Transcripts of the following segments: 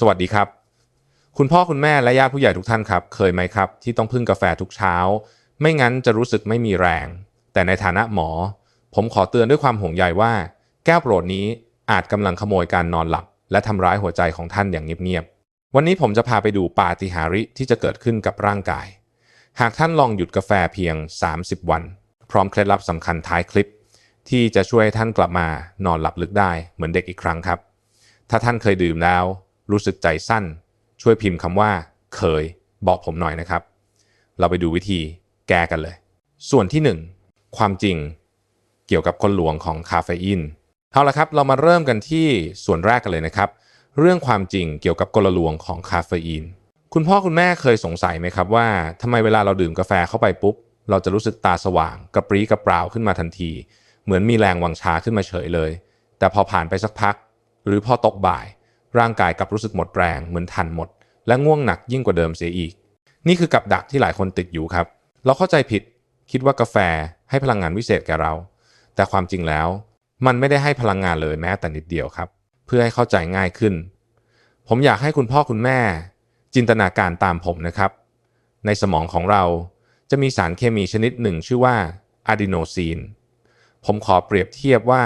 สวัสดีครับ คุณพ่อคุณแม่และญาติผู้ใหญ่ทุกท่านครับ เคยไหมครับ ที่ต้องพึ่งกาแฟทุกเช้า ไม่งั้นจะรู้สึกไม่มีแรง แต่ในฐานะหมอ ผมขอเตือนด้วยความห่วงใยว่า แก้วโปรดนี้อาจกำลังขโมยการนอนหลับ และทำร้ายหัวใจของท่านอย่างเงียบๆวันนี้ผมจะพาไปดูปาฏิหาริย์ที่จะเกิดขึ้นกับร่างกาย หากท่านลองหยุดกาแฟเพียง 30 วัน พร้อมเคล็ดลับสำคัญท้ายคลิป ที่จะช่วยให้ท่านกลับมานอนหลับลึกได้เหมือนเด็กอีกครั้งครับ ถ้าท่านเคยดื่มแล้ว รู้สึกใจสั้น ช่วยพิมพ์คำว่า เคย บอกผมหน่อยนะครับ เราไปดูวิธีแก้กันเลย ส่วนที่ 1 ความจริงเกี่ยวกับกลหลวงของคาเฟอีนเอาละครับ เรามาเริ่มกันที่ส่วนแรกกันเลยนะครับ เรื่องความจริงเกี่ยวกับกลลวงของคาเฟอีน คุณพ่อคุณแม่เคยสงสัยไหมครับว่าทำไมเวลาเราดื่มกาแฟเข้าไปปุ๊บ เราจะรู้สึกตาสว่าง กระปรี้กระเปร่าขึ้นมาทันที เหมือนมีแรงวังชาขึ้นมาเฉยเลย แต่พอผ่านไปสักพัก หรือพอตกบ่าย ร่างกายกลับรู้สึกหมดแรงเหมือนทันหมด และง่วงหนักยิ่งกว่าเดิมเสียอีก นี่คือกับดักที่หลายคนติดอยู่ครับ เราเข้าใจผิด คิดว่ากาแฟให้พลังงานวิเศษแก่เรา แต่ความจริงแล้ว มันไม่ได้ให้พลังงานเลยแม้แต่นิดเดียวครับ เพื่อให้เข้าใจง่ายขึ้น ผมอยากให้คุณพ่อคุณแม่ จินตนาการตามผมนะครับ ในสมองของเราจะมีสารเคมีชนิดหนึ่งชื่อว่าอะดีโนซีนผมขอเปรียบเทียบว่า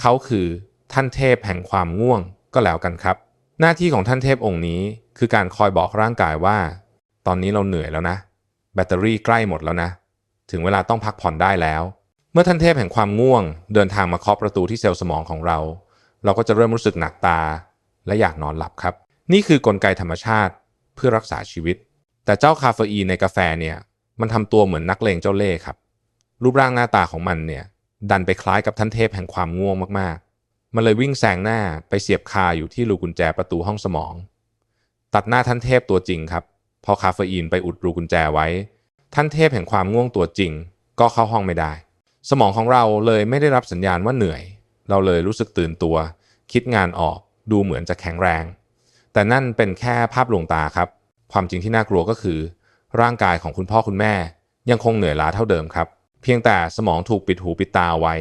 เขาคือท่านเทพแห่งความง่วง ก็แล้วกันครับ หน้าที่ของท่านเทพองค์นี้ คือการคอยบอกร่างกายว่า ตอนนี้เราเหนื่อยแล้วนะ แบตเตอรี่ใกล้หมดแล้วนะ ถึงเวลาต้องพักผ่อนได้แล้ว เมื่อท่านเทพแห่งความง่วง เดินทางมาเคาะประตูที่เซลล์สมองของเรา เราก็จะเริ่มรู้สึกหนักตา และอยากนอนหลับครับ นี่คือกลไกธรรมชาติเพื่อรักษาชีวิต แต่เจ้าคาเฟอีนในกาแฟเนี่ยมันทำตัวเหมือนนักเลงเจ้าเล่ห์ครับ รูปร่างหน้าตาของมันเนี่ยดันไปคล้ายกับท่านเทพแห่งความง่วงมาก มันเลยวิ่งแซงหน้าไปเสียบคาอยู่ที่รูกุญแจประตูห้องสมอง ตัดหน้าท่านเทพตัวจริงครับพอคาเฟอีนไปอุดรูกุญแจไว้ ท่านเทพแห่งความง่วงตัวจริง ก็เข้าห้องไม่ได้ สมองของเราเลยไม่ได้รับสัญญาณว่าเหนื่อย เราเลยรู้สึกตื่นตัว คิดงานออกดูเหมือนจะแข็งแรง แต่นั่นเป็นแค่ภาพลวงตาครับ ความจริงที่น่ากลัวก็คือ ร่างกายของคุณพ่อคุณแม่ ยังคงเหนื่อยล้าเท่าเดิมครับ เพียงแต่สมองถูกปิดหูปิดตาไว้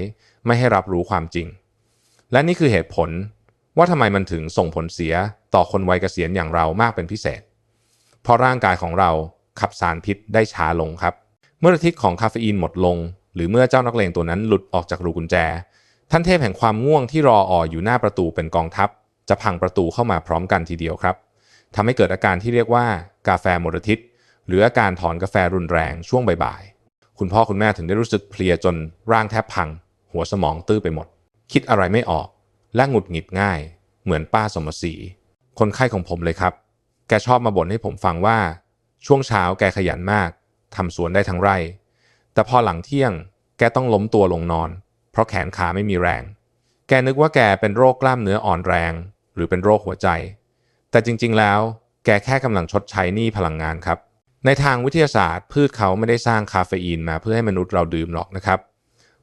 ไม่ให้รับรู้ความจริง และนี่คือเหตุผลว่าทำไมมันถึงส่งผลเสียต่อคนวัยเกษียณอย่างเรามากเป็นพิเศษ เพราะร่างกายของเราขับสารพิษได้ช้าลงครับ เมื่อฤทธิ์ของคาเฟอีนหมดลง หรือเมื่อเจ้านักเลงตัวนั้นหลุดออกจากรูกุญแจ ท่านเทพแห่งความง่วงที่รออ่ออยู่หน้าประตูเป็นกองทัพ จะพังประตูเข้ามาพร้อมกันทีเดียวครับทำให้เกิดอาการที่เรียกว่ากาแฟมลทิศหรืออาการถอนกาแฟรุนแรงช่วงบ่ายๆคุณพ่อคุณแม่ถึงได้รู้สึกเพลียจนร่างแทบพัง หัวสมองตื้อไปหมด คิดอะไรไม่ออก และหงุดหงิดง่าย เหมือนป้าสมศรีคนไข้ของผมเลยครับ แกชอบมาบ่นให้ผมฟังว่า ช่วงเช้าแกขยันมากทำสวนได้ทั้งไร่ แต่พอหลังเที่ยง แกต้องล้มตัวลงนอน เพราะแขนขาไม่มีแรง แกนึกว่าแกเป็นโรคกล้ามเนื้ออ่อนแรง หรือเป็นโรคหัวใจ แต่จริง ๆ แล้ว แกแค่กำลังชดใช้หนี้พลังงานครับ ในทางวิทยาศาสตร์ พืชเขาไม่ได้สร้างคาเฟอีนมาเพื่อให้มนุษย์เราดื่มหรอกนะครับ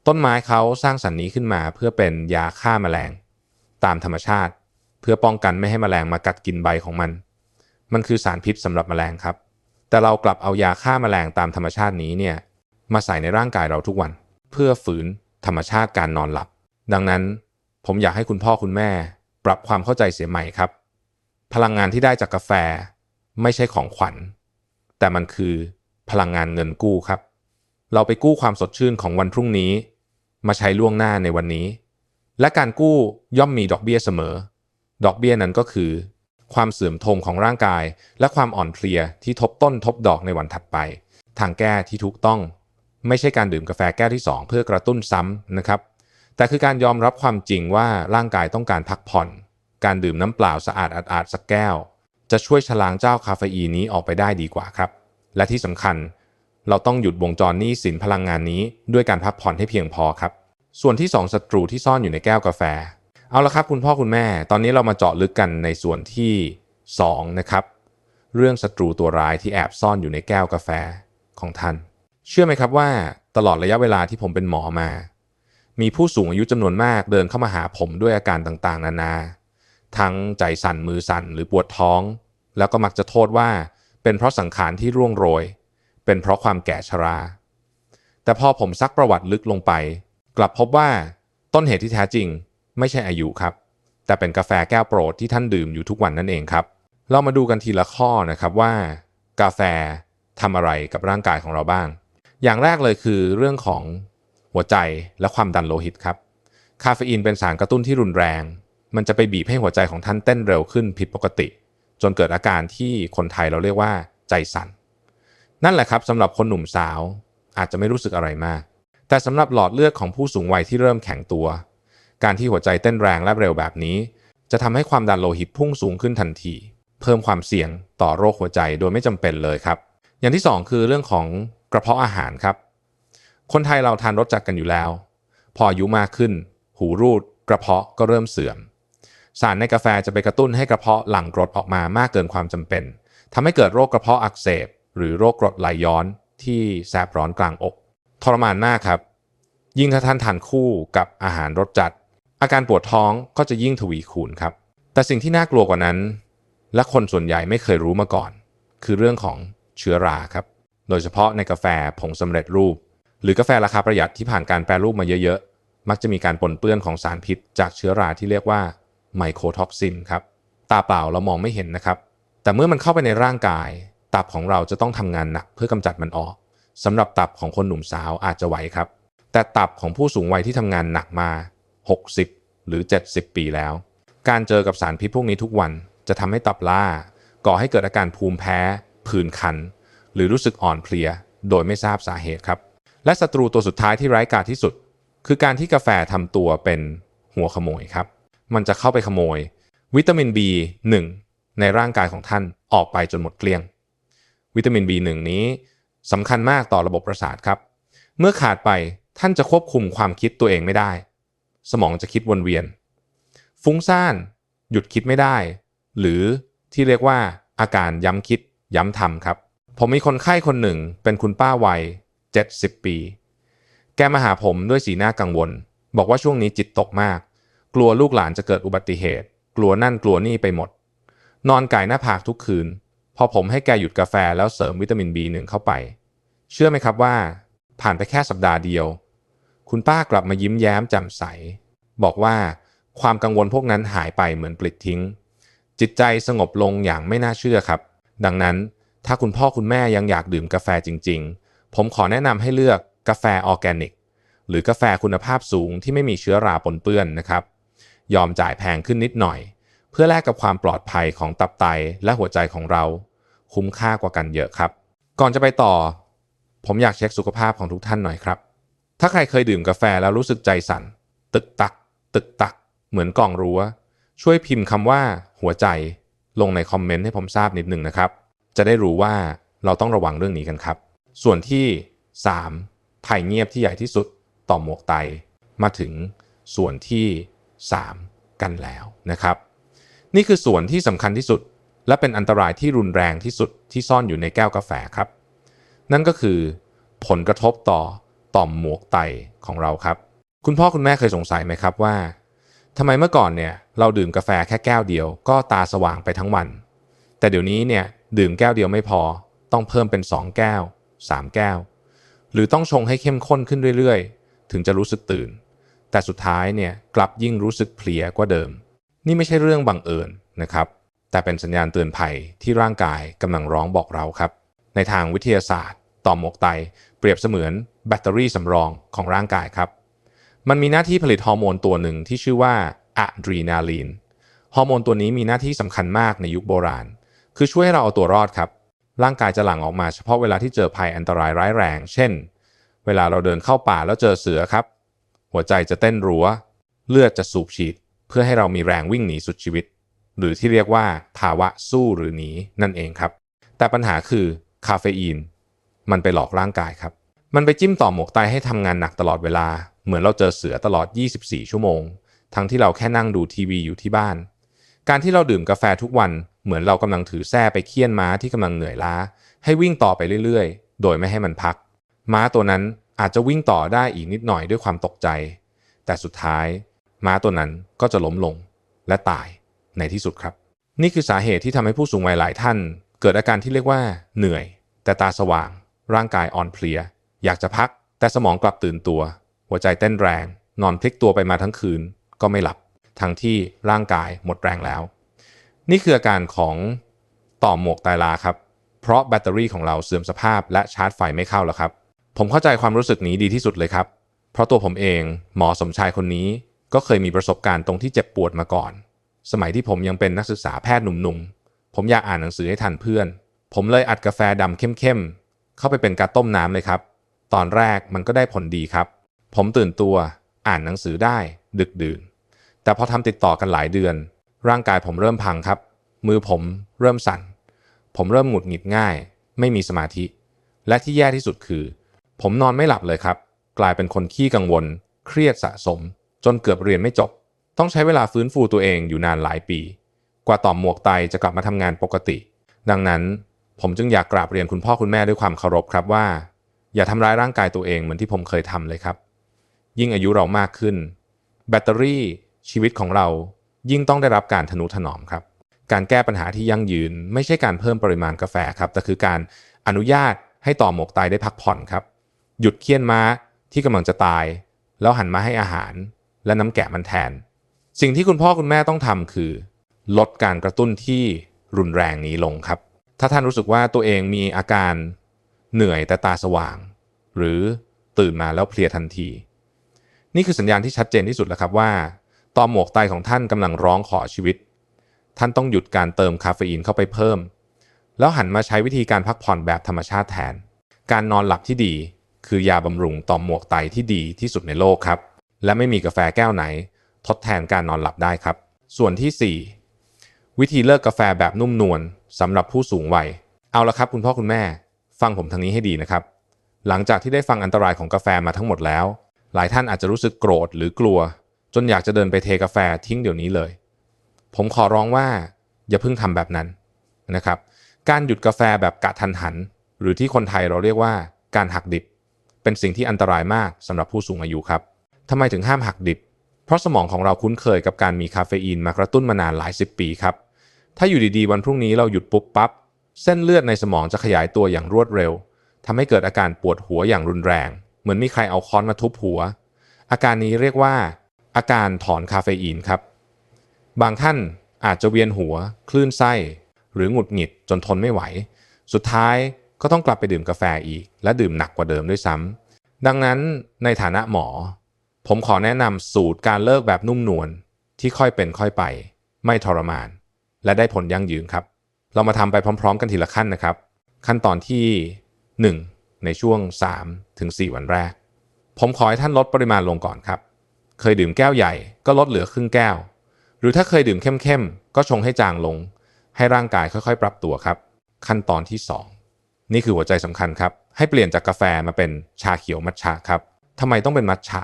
ต้นไม้เขาสร้างสรรค์นี้ขึ้นมาเพื่อเป็นยาฆ่าแมลง ตามธรรมชาติ เพื่อป้องกันไม่ให้แมลงมากัดกินใบของมัน มันคือสารพิษสำหรับแมลงครับ แต่เรากลับเอายาฆ่าแมลงตามธรรมชาตินี้เนี่ยมาใส่ในร่างกายเราทุกวัน เพื่อฝืนธรรมชาติการนอนหลับ ดังนั้นผมอยากให้คุณพ่อคุณแม่ ปรับความเข้าใจเสียใหม่ครับ พลังงานที่ได้จากกาแฟไม่ใช่ของขวัญ แต่มันคือพลังงานเงินกู้ครับ เราไปกู้ความสดชื่นของวันพรุ่งนี้ มาใช้ล่วงหน้าในวันนี้ และการกู้ย่อมมีดอกเบี้ยเสมอ ดอกเบี้ยนั้นก็คือ ความเสื่อมโทรมของร่างกาย และความอ่อนเพลียที่ทบต้นทบดอกในวันถัดไป ทางแก้ที่ถูกต้อง ไม่ใช่การดื่มกาแฟแก้วที่ 2 เพื่อกระตุ้นซ้ำนะครับแต่คือการยอมรับความจริงว่าร่างกายต้องการพักผ่อน การดื่มน้ำเปล่าสะอาดอาดๆสักแก้ว จะช่วยชะลางเจ้าคาเฟอีนนี้ออกไปได้ดีกว่าครับ และที่สำคัญ เราต้องหยุดวงจรนี้สินพลังงานนี้ด้วยการพักผ่อนให้เพียงพอครับ ส่วนที่ 2ศัตรูที่ซ่อนอยู่ในแก้วกาแฟ เอาละครับคุณพ่อคุณแม่ ตอนนี้เรามาเจาะลึกกันในส่วนที่ 2 นะครับ เรื่องศัตรูตัวร้ายที่แอบซ่อนอยู่ในแก้วกาแฟของท่าน เชื่อไหมครับว่าตลอดระยะเวลาที่ผมเป็นหมอมา มีผู้สูงอายุจำนวนมากเดินเข้ามาหาผมด้วยอาการต่างๆ นานา ทั้งใจสั่นมือสั่นหรือปวดท้อง แล้วก็มักจะโทษว่า เป็นเพราะสังขารที่ร่วงโรย เป็นเพราะความแก่ชรา แต่พอผมซักประวัติลึกลงไป กลับพบว่าต้นเหตุที่แท้จริงไม่ใช่อายุครับแแต่เป็นกาแฟแก้วโปรดที่ท่านดื่มอยู่ทุกวันนั่นเองครับ เรามาดูกันทีละข้อนะครับว่า กาแฟทำอะไรกับร่างกายของเราบ้าง อย่างแรกเลยคือเรื่องของหัวใจและความดันโลหิตครับ คาเฟอีนเป็นสารกระตุ้นที่รุนแรง มันจะไปบีบให้หัวใจของท่านเต้นเร็วขึ้นผิดปกติ จนเกิดอาการที่คนไทยเราเรียกว่าใจสั่น นั่นแหละครับสำหรับคนหนุ่มสาวอาจจะไม่รู้สึกอะไรมาก แต่สำหรับหลอดเลือดของผู้สูงวัยที่เริ่มแข็งตัว การที่หัวใจเต้นแรงและเร็วแบบนี้ จะทำให้ความดันโลหิตพุ่งสูงขึ้นทันที เพิ่มความเสี่ยงต่อโรคหัวใจโดยไม่จำเป็นเลยครับ อย่างที่สองคือเรื่องของกระเพาะอาหารครับ คนไทยเราทานรสจัดกันอยู่แล้ว พออายุมากขึ้น หูรูด กระเพาะก็เริ่มเสื่อม สารในกาแฟจะไปกระตุ้นให้กระเพาะหลั่งกรดออกมามากเกินความจำเป็นทำให้เกิดโรคกระเพาะอักเสบ หรือโรคกรดไหลย้อนที่แสบร้อนกลางอก ทรมานมากครับ ยิ่งถ้าท่านทานคู่กับอาหารรสจัด อาการปวดท้องก็จะยิ่งทวีคูณครับ แต่สิ่งที่น่ากลัวกว่านั้น และคนส่วนใหญ่ไม่เคยรู้มาก่อน คือเรื่องของเชื้อราครับ โดยเฉพาะในกาแฟผงสำเร็จรูป หรือกาแฟราคาประหยัดที่ผ่านการแปรรูปมาเยอะๆ มักจะมีการปนเปื้อนของสารพิษ จากเชื้อราที่เรียกว่าไมโครท็อกซินครับตาเปล่าเรามองไม่เห็นนะครับ แต่เมื่อมันเข้าไปในร่างกาย ตับของเราจะต้องทำงานหนักเพื่อกำจัดมันออก สำหรับตับของคนหนุ่มสาวอาจจะไหวครับ แต่ตับของผู้สูงวัยที่ทำงานหนักมา 60 หรือ 70 ปีแล้ว การเจอกับสารพิษพวกนี้ทุกวันจะทำให้ตับล่า ก่อให้เกิดอาการภูมิแพ้ ผื่นคัน หรือรู้สึกอ่อนเพลีย โดยไม่ทราบสาเหตุครับ และศัตรูตัวสุดท้ายที่ร้ายกาจที่สุด คือการที่กาแฟทำตัวเป็นหัวขโมยครับ มันจะเข้าไปขโมย วิตามิน B1 ในร่างกายของท่านออกไปจนหมดเกลี้ยง วิตามิน B1 นี้ สำคัญมากต่อระบบประสาทครับ เมื่อขาดไปท่านจะควบคุมความคิดตัวเองไม่ได้ สมองจะคิดวนเวียน ฟุ้งซ่าน หยุดคิดไม่ได้ หรือที่เรียกว่าอาการย้ำคิด ย้ำทำครับ ผมมีคนไข้คนหนึ่งเป็นคุณป้าวัย 70 ปี แกมาหาผมด้วยสีหน้ากังวล บอกว่าช่วงนี้จิตตกมาก กลัวลูกหลานจะเกิดอุบัติเหตุ กลัวนั่นกลัวนี่ไปหมด นอนไก่หน้าผากทุกคืน อผมให้แกหยุดกาแฟแล้วเสริมวิตามิน B1 เข้าไป เชื่อไหมครับว่า ผ่านไปแค่สัปดาห์เดียว คุณป้ากลับมายิ้มแย้มแจ่มใส บอกว่าความกังวลพวกนั้นหายไปเหมือนปลิดทิ้ง จิตใจสงบลงอย่างไม่น่าเชื่อครับ ดังนั้นถ้าคุณพ่อคุณแม่ยังอยากดื่มกาแฟจริง ๆ ผมขอแนะนำให้เลือกกาแฟออร์แกนิก หรือกาแฟคุณภาพสูงที่ไม่มีเชื้อราปนเปื้อนนะครับ ยอมจ่ายแพงขึ้นนิดหน่อย เพื่อแลกกับความปลอดภัยของตับไตและหัวใจของเรา คุ้มค่ากว่ากันเยอะครับ ก่อนจะไปต่อ ผมอยากเช็คสุขภาพของทุกท่านหน่อยครับ ถ้าใครเคยดื่มกาแฟแล้วรู้สึกใจสั่นตึกตัก ตึกตัก เหมือนกล่องรั้ว ช่วยพิมพ์คำว่าหัวใจลงในคอมเมนต์ให้ผมทราบนิดหนึ่งนะครับ จะได้รู้ว่าเราต้องระวังเรื่องนี้กันครับ ส่วนที่ 3. ภัยเงียบที่ใหญ่ที่สุดต่อหมวกไต มาถึงส่วนที่ 3 กันแล้วนะครับ นี่คือส่วนที่สำคัญที่สุด และเป็นอันตรายที่รุนแรงที่สุดที่ซ่อนอยู่ในแก้วกาแฟครับ นั่นก็คือผลกระทบต่อต่อมหมวกไตของเราครับ คุณพ่อคุณแม่เคยสงสัยไหมครับว่าทำไมเมื่อก่อนเนี่ยเราดื่มกาแฟแค่แก้วเดียวก็ตาสว่างไปทั้งวัน แต่เดี๋ยวนี้เนี่ยดื่มแก้วเดียวไม่พอ ต้องเพิ่มเป็น 2 แก้ว 3 แก้ว หรือต้องชงให้เข้มข้นขึ้นเรื่อยๆ ถึงจะรู้สึกตื่น แต่สุดท้ายเนี่ยกลับยิ่งรู้สึกเพลียกว่าเดิม นี่ไม่ใช่เรื่องบังเอิญนะครับ แต่เป็นสัญญาณเตือนภัยที่ร่างกายกำลังร้องบอกเราครับ ในทางวิทยาศาสตร์ ต่อมหมวกไต เปรียบเสมือนแบตเตอรี่สำรองของร่างกายครับ มันมีหน้าที่ผลิตฮอร์โมนตัวหนึ่งที่ชื่อว่าอะดรีนาลีน ฮอร์โมนตัวนี้มีหน้าที่สำคัญมากในยุคโบราณ คือช่วยให้เราเอาตัวรอดครับ ร่างกายจะหลั่งออกมาเฉพาะเวลาที่เจอภัยอันตรายร้ายแรง เช่น เวลาเราเดินเข้าป่าแล้วเจอเสือครับ หัวใจจะเต้นรัว เลือดจะสูบฉีด เพื่อให้เรามีแรงวิ่งหนีสุดชีวิต หรือที่เรียกว่าภาวะสู้หรือหนีนั่นเองครับ แต่ปัญหาคือคาเฟอีน มันไปหลอกร่างกายครับ มันไปจิ้มต่อหมวกไตให้ทำงานหนักตลอดเวลา เหมือนเราเจอเสือตลอด 24 ชั่วโมง ทั้งที่เราแค่นั่งดูทีวีอยู่ที่บ้าน การที่เราดื่มกาแฟทุกวันเหมือนเรากำลังถือแส้ไปเคี่ยนม้าที่กำลังเหนื่อยล้า ให้วิ่งต่อไปเรื่อยๆ โดยไม่ให้มันพัก ม้าตัวนั้นอาจจะวิ่งต่อได้อีกนิดหน่อยด้วยความตกใจ แต่สุดท้าย ม้าตัวนั้นก็จะล้มลงและตาย ในที่สุดครับ นี่คือสาเหตุที่ทำให้ผู้สูงวัยหลายท่าน เกิดอาการที่เรียกว่าเหนื่อย แต่ตาสว่าง ร่างกายอ่อนเพลีย อยากจะพัก แต่สมองกลับตื่นตัว หัวใจเต้นแรง นอนพลิกตัวไปมาทั้งคืน ก็ไม่หลับ ทั้งที่ร่างกายหมดแรงแล้ว นี่คืออาการของต่อมหมวกไตลาครับ เพราะแบตเตอรี่ของเราเสื่อมสภาพและชาร์จไฟไม่เข้าแล้วครับ ผมเข้าใจความรู้สึกนี้ดีที่สุดเลยครับ เพราะตัวผมเองหมอสมชายคนนี้ก็เคยมีประสบการณ์ตรงที่เจ็บปวดมาก่อน สมัยที่ผมยังเป็นนักศึกษาแพทย์หนุ่มๆ ผมอยากอ่านหนังสือให้ทันเพื่อน ผมเลยอัดกาแฟดำเข้มๆ เข้าไปเป็นการต้มน้ำเลยครับ ตอนแรกมันก็ได้ผลดีครับ ผมตื่นตัว อ่านหนังสือได้ ดึกดื่น แต่พอทำติดต่อกันหลายเดือน ร่างกายผมเริ่มพังครับ มือผมเริ่มสั่น ผมเริ่มหงุดหงิดง่าย ไม่มีสมาธิ และที่แย่ที่สุดคือ ผมนอนไม่หลับเลยครับ กลายเป็นคนขี้กังวล เครียดสะสม จนเกือบเรียนไม่จบ ต้องใช้เวลาฟื้นฟูตัวเองอยู่นานหลายปี กว่าต่อมหมวกไตจะกลับมาทำงานปกติ ดังนั้นผมจึงอยากกราบเรียนคุณพ่อคุณแม่ด้วยความเคารพครับว่า อย่าทำร้ายร่างกายตัวเองเหมือนที่ผมเคยทำเลยครับ ยิ่งอายุเรามากขึ้น แบตเตอรี่ชีวิตของเรายิ่งต้องได้รับการทนุถนอมครับ การแก้ปัญหาที่ยั่งยืน ไม่ใช่การเพิ่มปริมาณกาแฟครับแต่คือการอนุญาตให้ต่อหมวกไตได้พักผ่อนครับ หยุดเคี่ยนม้าที่กำลังจะตาย แล้วหันมาให้อาหาร และน้ำแกะมันแทน สิ่งที่คุณพ่อคุณแม่ต้องทำคือ ลดการกระตุ้นที่รุนแรงนี้ลงครับ ถ้าท่านรู้สึกว่าตัวเองมีอาการเหนื่อยแต่ตาสว่าง หรือตื่นมาแล้วเพลียทันที นี่คือสัญญาณที่ชัดเจนที่สุดแล้วครับว่าต่อมหมวกไตของท่านกำลังร้องขอชีวิต ท่านต้องหยุดการเติมคาเฟอีนเข้าไปเพิ่ม แล้วหันมาใช้วิธีการพักผ่อนแบบธรรมชาติแทน การนอนหลับที่ดี คือยาบำรุงต่อมหมวกไตที่ดีที่สุดในโลกครับ และไม่มีกาแฟแก้วไหน ทดแทนการนอนหลับได้ครับ ส่วนที่ 4 วิธีเลิกกาแฟแบบนุ่มนวลสำหรับผู้สูงวัย เอาละครับคุณพ่อคุณแม่ ฟังผมทางนี้ให้ดีนะครับ หลังจากที่ได้ฟังอันตรายของกาแฟมาทั้งหมดแล้ว หลายท่านอาจจะรู้สึกโกรธหรือกลัว จนอยากจะเดินไปเทกาแฟทิ้งเดี๋ยวนี้เลย ผมขอร้องว่าอย่าเพิ่งทำแบบนั้นนะครับ การหยุดกาแฟแบบกะทันหัน หรือที่คนไทยเราเรียกว่าการหักดิบ เป็นสิ่งที่อันตรายมากสำหรับผู้สูงอายุครับทำไมถึงห้ามหักดิบ เพราะสมองของเราคุ้นเคยกับการมีคาเฟอีนมากระตุ้นมานานหลายสิบปีครับ ถ้าอยู่ดีๆ วันพรุ่งนี้เราหยุดปุ๊บปั๊บเส้นเลือดในสมองจะขยายตัวอย่างรวดเร็วทำให้เกิดอาการปวดหัวอย่างรุนแรง เหมือนมีใครเอาค้อนมาทุบหัว อาการนี้เรียกว่า อาการถอนคาเฟอีนครับ บางท่านอาจจะเวียนหัว คลื่นไส้ หรือหงุดหงิดจนทนไม่ไหว สุดท้ายก็ต้องกลับไปดื่มกาแฟอีก และดื่มหนักกว่าเดิมด้วยซ้ำดังนั้นในฐานะหมอ ผมขอแนะนำสูตรการเลิกแบบนุ่มนวลที่ค่อยเป็นค่อยไป ไม่ทรมาน และได้ผลยั่งยืนครับ เรามาทำไปพร้อม ๆ กันทีละขั้นนะครับ ขั้นตอนที่ 1. ในช่วง 3 ถึง 4 วันแรก ผมขอให้ท่านลดปริมาณลงก่อนครับ เคยดื่มแก้วใหญ่ก็ลดเหลือครึ่งแก้ว หรือถ้าเคยดื่มเข้มๆก็ชงให้จางลง ให้ร่างกายค่อยๆ ปรับตัวครับ ขั้นตอนที่ 2 นี่คือหัวใจสำคัญครับ ให้เปลี่ยนจากกาแฟมาเป็นชาเขียวมัทฉะครับทำไมต้องเป็นมัทฉะ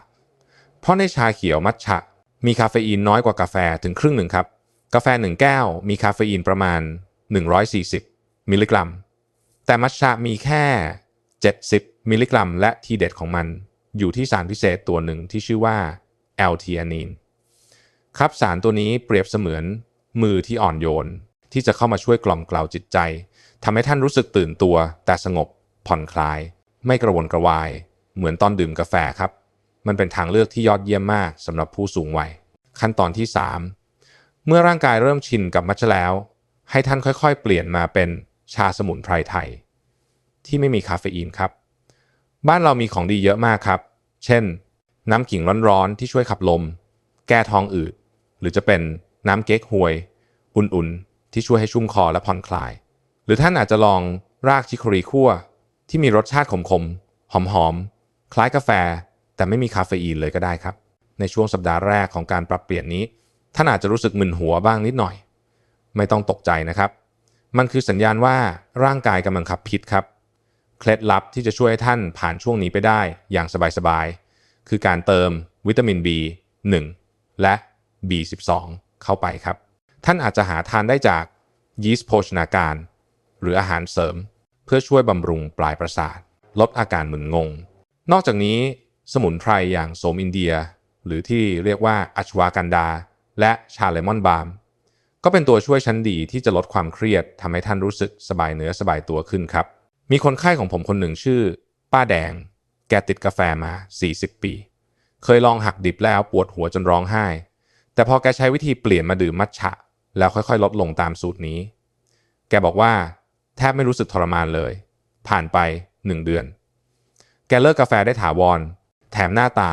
เพราะในชาเขียวมัทฉะมีคาเฟอีนน้อยกว่ากาแฟถึงครึ่งหนึ่งครับ กาแฟ 1 แก้ว มีคาเฟอีนประมาณ 140 มิลลิกรัม แต่มัทฉะมีแค่ 70 มิลลิกรัม และทีเด็ดของมันอยู่ที่สารพิเศษตัวหนึ่งที่ชื่อว่าแอลทีอานีนครับสารตัวนี้เปรียบเสมือนมือที่อ่อนโยน ที่จะเข้ามาช่วยกล่อมกล่าวจิตใจทำให้ท่านรู้สึกตื่นตัว แต่สงบผ่อนคลาย ไม่กระวนกระวาย เหมือนตอนดื่มกาแฟครับ มันเป็นทางเลือกที่ยอดเยี่ยมมากสำหรับผู้สูงวัย ขั้นตอนที่ 3 เมื่อร่างกายเริ่มชินกับมัชแล้ว ให้ท่านค่อยๆ เปลี่ยนมาเป็นชาสมุนไพรไทย ที่ไม่มีคาเฟอีนครับ บ้านเรามีของดีเยอะมากครับ เช่น น้ำขิงร้อนๆที่ช่วยขับลม แก้ท้องอืด หรือจะเป็นน้ำเก๊กฮวย อุ่นๆ ที่ช่วยให้ชุ่มคอและผ่อนคลาย หรือท่านอาจจะลองรากชิครีคั่วที่มีรสชาติขมๆ หอมๆ คล้ายกาแฟ แต่ไม่มีคาเฟอีนเลยก็ได้ครับ ในช่วงสัปดาห์แรกของการปรับเปลี่ยนนี้ ท่านอาจจะรู้สึกมึนหัวบ้างนิดหน่อย ไม่ต้องตกใจนะครับ มันคือสัญญาณว่าร่างกายกำลังขับพิษครับ เคล็ดลับที่จะช่วยให้ท่านผ่านช่วงนี้ไปได้อย่างสบายๆ คือการเติมวิตามิน B1 และ B12 เข้าไปครับ ท่านอาจจะหาทานได้จากยีสต์โภชนาการ หรืออาหารเสริม เพื่อช่วยบำรุงปลายประสาท ลดอาการมึนงง นอกจากนี้ สมุนไพรอย่างโสมอินเดีย หรือที่เรียกว่าอัชวากันดา และชาเลมอนบาล์มก็เป็นตัวช่วยชั้นดีที่จะลดความเครียดทำให้ท่านรู้สึกสบายเนื้อสบายตัวขึ้นครับ มีคนไข้ของผมคนหนึ่งชื่อ ป้าแดง แกติดกาแฟมา 40 ปี เคยลองหักดิบแล้วปวดหัวจนร้องไห้ แต่พอแกใช้วิธีเปลี่ยนมาดื่มมัทฉะ แล้วค่อยๆ ลดลงตามสูตรนี้ แกบอกว่า แทบไม่รู้สึกทรมานเลย ผ่านไปหนึ่งเดือน แกเลิกกาแฟได้ถาวร แถมหน้าตา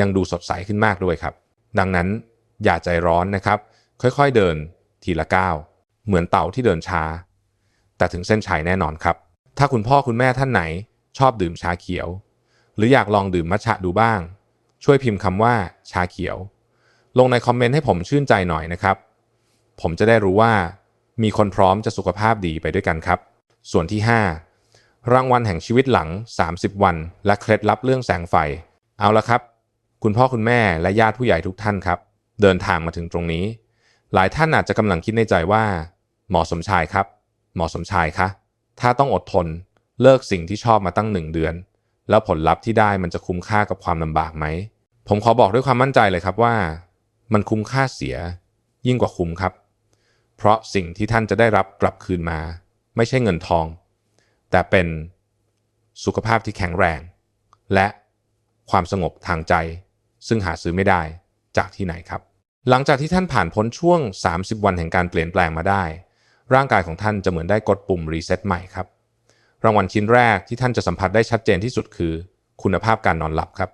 ยังดูสดใสขึ้นมากด้วยครับ ดังนั้นอย่าใจร้อนนะครับ ค่อยๆเดินทีละก้าวเหมือนเต่าที่เดินช้า แต่ถึงเส้นชัยแน่นอนครับ ถ้าคุณพ่อคุณแม่ท่านไหนชอบดื่มชาเขียว หรืออยากลองดื่มมัทฉะดูบ้าง ช่วยพิมพ์คำว่าชาเขียว ลงในคอมเมนต์ให้ผมชื่นใจหน่อยนะครับ ผมจะได้รู้ว่ามีคนพร้อมจะสุขภาพดีไปด้วยกันครับ ส่วนที่ 5 รางวัลแห่งชีวิตหลัง 30 วัน และเคล็ดลับเรื่องแสงไฟ เอาละครับ คุณพ่อคุณแม่และญาติผู้ใหญ่ทุกท่านครับ เดินทางมาถึงตรงนี้ หลายท่านอาจจะกำลังคิดในใจว่า หมอสมชายครับ หมอสมชายคะ ถ้าต้องอดทน เลิกสิ่งที่ชอบมาตั้งหนึ่งเดือน แล้วผลลัพธ์ที่ได้มันจะคุ้มค่ากับความลำบากไหม ผมขอบอกด้วยความมั่นใจเลยครับว่า มันคุ้มค่าเสีย ยิ่งกว่าคุ้มครับ เพราะสิ่งที่ท่านจะได้รับกลับคืนมา ไม่ใช่เงินทอง แต่เป็นสุขภาพที่แข็งแรง และความสงบทางใจ ซึ่งหาซื้อไม่ได้จากที่ไหนครับ หลังจากที่ท่านผ่านพ้นช่วง 30 วันแห่งการเปลี่ยนแปลงมาได้ ร่างกายของท่านจะเหมือนได้กดปุ่มรีเซ็ตใหม่ครับ รางวัลชิ้นแรกที่ท่านจะสัมผัสได้ชัดเจนที่สุดคือ คุณภาพการนอนหลับครับ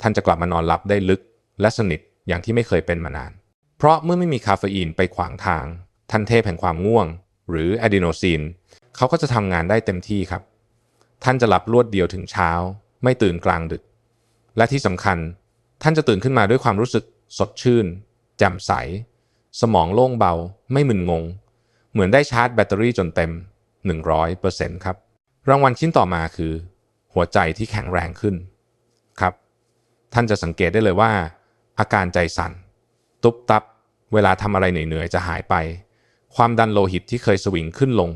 ท่านจะกลับมานอนหลับได้ลึกและสนิทอย่างที่ไม่เคยเป็นมานาน เพราะเมื่อไม่มีคาเฟอีนไปขวางทาง ท่านเทพแห่งความง่วง หรืออะดีโนซีน เขาก็จะทำงานได้เต็มที่ครับ ท่านจะหลับรวดเดียวถึงเช้า ไม่ตื่นกลางดึก และที่สำคัญ ท่านจะตื่นขึ้นมาด้วยความรู้สึกสดชื่น แจ่มใส สมองโล่งเบา ไม่มึนงง เหมือนได้ชาร์จแบตเตอรี่จนเต็ม 100%ครับ รางวัลชิ้นต่อมาคือ หัวใจที่แข็งแรงขึ้นครับ ท่านจะสังเกตได้เลยว่า อาการใจสั่น ตุบตับ เวลาทำอะไรเหนื่อยๆจะหายไป ความดันโลหิตที่เคยสวิงขึ้นลง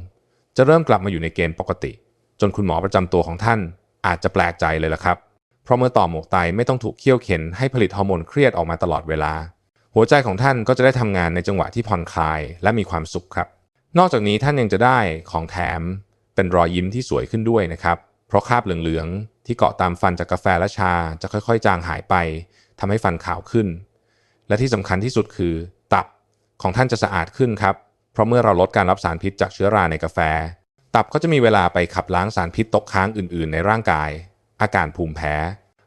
จะเริ่มกลับมาอยู่ในเกณฑ์ปกติ จนคุณหมอประจำตัวของท่านอาจจะแปลกใจเลยละครับ เพราะเมื่อต่อหมวกไตไม่ต้องถูกเคี่ยวเข็นให้ผลิตฮอร์โมนเครียดออกมาตลอดเวลา หัวใจของท่านก็จะได้ทำงานในจังหวะที่ผ่อนคลายและมีความสุขครับ นอกจากนี้ท่านยังจะได้ของแถม เป็นรอยยิ้มที่สวยขึ้นด้วยนะครับ เพราะคราบเหลืองๆที่เกาะตามฟันจากกาแฟและชาจะค่อยๆ จางหายไปทำให้ฟันขาวขึ้น และที่สำคัญที่สุดคือ ตับของท่านจะสะอาดขึ้นครับ เพราะเมื่อเราลดการรับสารพิษจากเชื้อราในกาแฟ ตับก็จะมีเวลาไปขับล้างสารพิษตกค้างอื่น ๆ ในร่างกาย อาการภูมิแพ้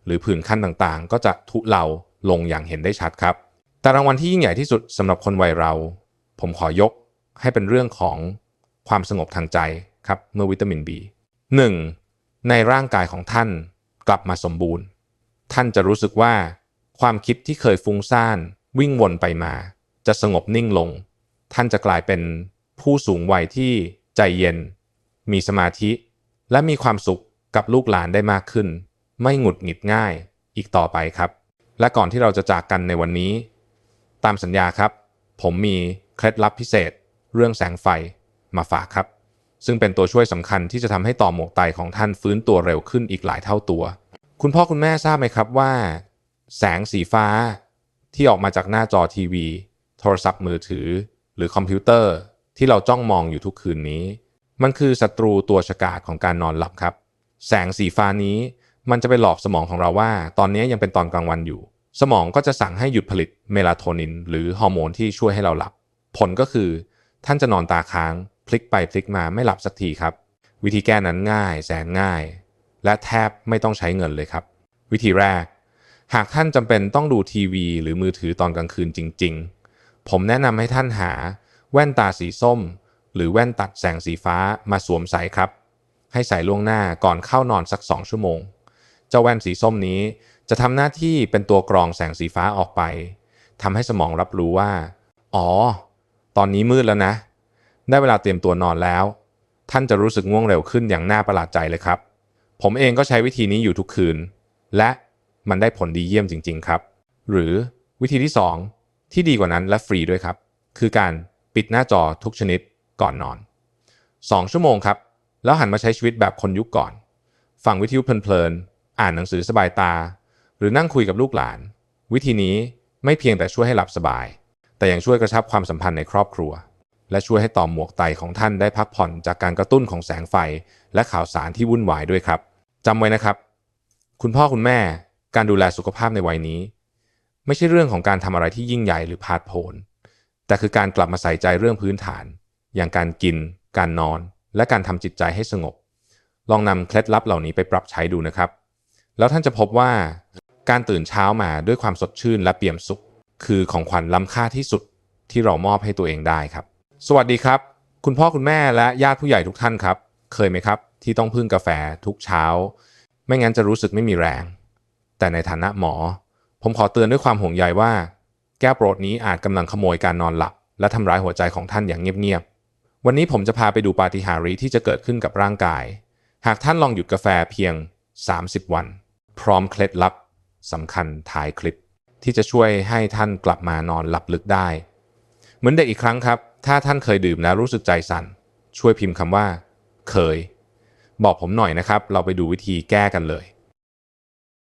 หรือผื่นคันต่างๆ ก็จะทุเลาลงอย่างเห็นได้ชัดครับ แต่รางวัลที่ยิ่งใหญ่ที่สุดสำหรับคนวัยเรา ผมขอยกให้เป็นเรื่องของความสงบทางใจครับเมื่อวิตามิน B 1. ในร่างกายของท่านกลับมาสมบูรณ์ ท่านจะรู้สึกว่า ความคิดที่เคยฟุ้งซ่านวิ่งวนไปมา จะสงบนิ่งลง ท่านจะกลายเป็นผู้สูงวัยที่ใจเย็น มีสมาธิ และมีความสุขกับลูกหลานได้มากขึ้น ไม่หงุดหงิดง่ายอีกต่อไปครับ และก่อนที่เราจะจากกันในวันนี้ ตามสัญญาครับ ผมมีเคล็ดลับพิเศษ เรื่องแสงไฟมาฝากครับ ซึ่งเป็นตัวช่วยสำคัญที่จะทำให้ต่อหมวกไตของท่านฟื้นตัวเร็วขึ้นอีกหลายเท่าตัว คุณพ่อคุณแม่ทราบไหมครับว่า แสงสีฟ้าที่ออกมาจากหน้าจอทีวี โทรศัพท์มือถือ หรือคอมพิวเตอร์ที่เราจ้องมองอยู่ทุกคืนนี้ มันคือศัตรูตัวฉกาจของการนอนหลับครับ แสงสีฟ้านี้มันจะไปหลอกสมองของเราว่า ตอนนี้ยังเป็นตอนกลางวันอยู่ สมองก็จะสั่งให้หยุดผลิตเมลาโทนิน หรือฮอร์โมนที่ช่วยให้เราหลับ ผลก็คือท่านจะนอนตาค้าง พลิกไปพลิกมาไม่หลับสักทีครับ วิธีแก้นั้นง่าย แสนง่าย และแทบไม่ต้องใช้เงินเลยครับ วิธีแรก หากท่านจำเป็นต้องดูทีวี หรือมือถือตอนกลางคืนจริง ๆ ผมแนะนำให้ท่านหา แว่นตาสีส้ม หรือแว่นตัดแสงสีฟ้ามาสวมใส่ครับ ให้ใส่ล่วงหน้าก่อนเข้านอนสัก 2 ชั่วโมง เจ้าแว่นสีส้มนี้จะทำหน้าที่เป็นตัวกรองแสงสีฟ้าออกไปทำให้สมองรับรู้ว่า อ๋อ ตอนนี้มืดแล้วนะ ได้เวลาเตรียมตัวนอนแล้ว ท่านจะรู้สึกง่วงเร็วขึ้นอย่างน่าประหลาดใจเลยครับ ผมเองก็ใช้วิธีนี้อยู่ทุกคืน และมันได้ผลดีเยี่ยมจริง ๆ ครับ หรือวิธีที่ 2 ที่ดีกว่านั้นและฟรีด้วยครับ คือการปิดหน้าจอทุกชนิดก่อนนอน 2 ชั่วโมงครับ แล้วหันมาใช้ชีวิตแบบคนยุคก่อน ฟังวิทยุเพลินๆ อ่านหนังสือสบายตา หรือนั่งคุยกับลูกหลาน วิธีนี้ไม่เพียงแต่ช่วยให้หลับสบาย แต่ยังช่วยกระชับความสัมพันธ์ในครอบครัว และช่วยให้ต่อหมวกไตของท่านได้พักผ่อนจากการกระตุ้นของแสงไฟ และข่าวสารที่วุ่นวายด้วยครับจำไว้นะครับ คุณพ่อคุณแม่การดูแลสุขภาพในวัยนี้ ไม่ใช่เรื่องของการทำอะไรที่ยิ่งใหญ่หรือพาดโผนแต่คือการกลับมาใส่ใจเรื่องพื้นฐาน อย่างการกิน การนอน และการทำจิตใจให้สงบ ลองนำเคล็ดลับเหล่านี้ไปปรับใช้ดูนะครับ แล้วท่านจะพบว่าการตื่นเช้ามาด้วยความสดชื่นและเปี่ยมสุข คือของขวัญล้ำค่าที่สุดที่เรามอบให้ตัวเองได้ครับ สวัสดีครับ คุณพ่อคุณแม่และญาติผู้ใหญ่ทุกท่านครับ เคยไหมครับ ที่ต้องพึ่งกาแฟทุกเช้า ไม่งั้นจะรู้สึกไม่มีแรง แต่ในฐานะหมอ ผมขอเตือนด้วยความห่วงใยว่า แก้วโปรดนี้อาจกำลังขโมยการนอนหลับ และทำร้ายหัวใจของท่านอย่างเงียบๆ วันนี้ผมจะพาไปดูปาฏิหาริย์ที่จะเกิดขึ้นกับร่างกาย หากท่านลองหยุดกาแฟเพียง 30 วัน พร้อมเคล็ดลับสำคัญท้ายคลิป ที่จะช่วยให้ท่านกลับมานอนหลับลึกได้ เหมือนเด็กอีกครั้งครับ ถ้าท่านเคยดื่มแล้วรู้สึกใจสั่น ช่วยพิมพ์คำว่า เคย บอกผมหน่อยนะครับ เราไปดูวิธีแก้กันเลย